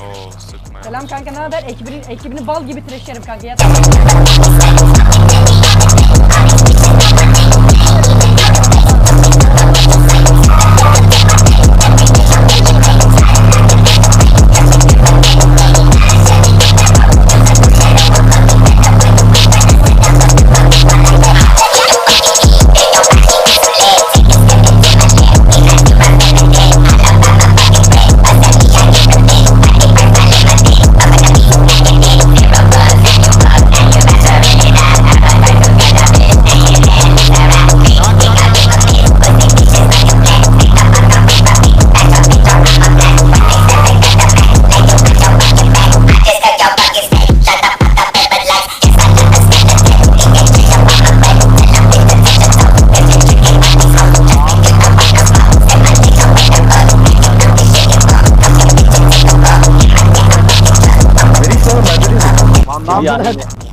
Oo sıkma. Selam kanka ne haber? Ekibini, ekibini bal gibi trashlerim kanka. Yat. Hamza yani.